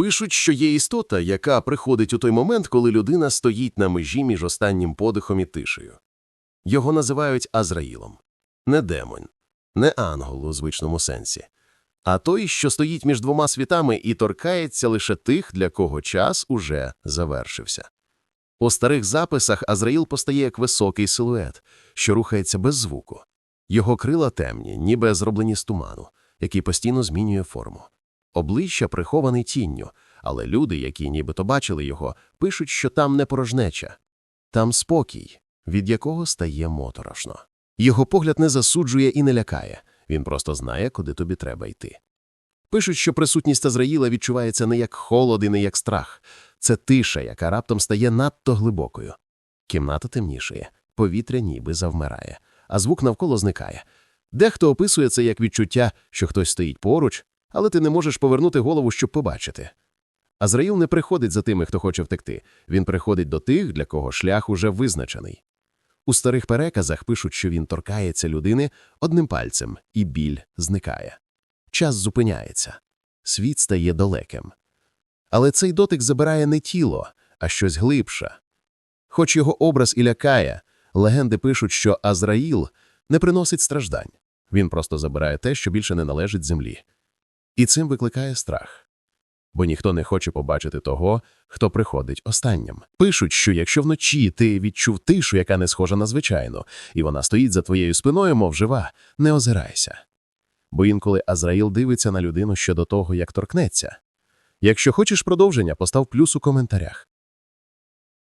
Пишуть, що є істота, яка приходить у той момент, коли людина стоїть на межі між останнім подихом і тишею. Його називають Азраїлом. Не демон, не ангел у звичному сенсі, а той, що стоїть між двома світами і торкається лише тих, для кого час уже завершився. У старих записах Азраїл постає як високий силует, що рухається без звуку. Його крила темні, ніби зроблені з туману, який постійно змінює форму. Обличчя прихований тінню, але люди, які нібито бачили його, пишуть, що там не порожнеча. Там спокій, від якого стає моторошно. Його погляд не засуджує і не лякає, він просто знає, куди тобі треба йти. Пишуть, що присутність Азраїла відчувається не як холод і не як страх. Це тиша, яка раптом стає надто глибокою. Кімната темнішає, повітря ніби завмирає, а звук навколо зникає. Дехто описує це як відчуття, що хтось стоїть поруч, але ти не можеш повернути голову, щоб побачити. Азраїл не приходить за тими, хто хоче втекти. Він приходить до тих, для кого шлях уже визначений. У старих переказах пишуть, що він торкається людини одним пальцем, і біль зникає. Час зупиняється. Світ стає далеким. Але цей дотик забирає не тіло, а щось глибше. Хоч його образ і лякає, легенди пишуть, що Азраїл не приносить страждань. Він просто забирає те, що більше не належить землі. І цим викликає страх. Бо ніхто не хоче побачити того, хто приходить останнім. Пишуть, що якщо вночі ти відчув тишу, яка не схожа на звичайну, і вона стоїть за твоєю спиною, мов жива, не озирайся. Бо інколи Азраїл дивиться на людину щодо того, як торкнеться. Якщо хочеш продовження, постав плюс у коментарях.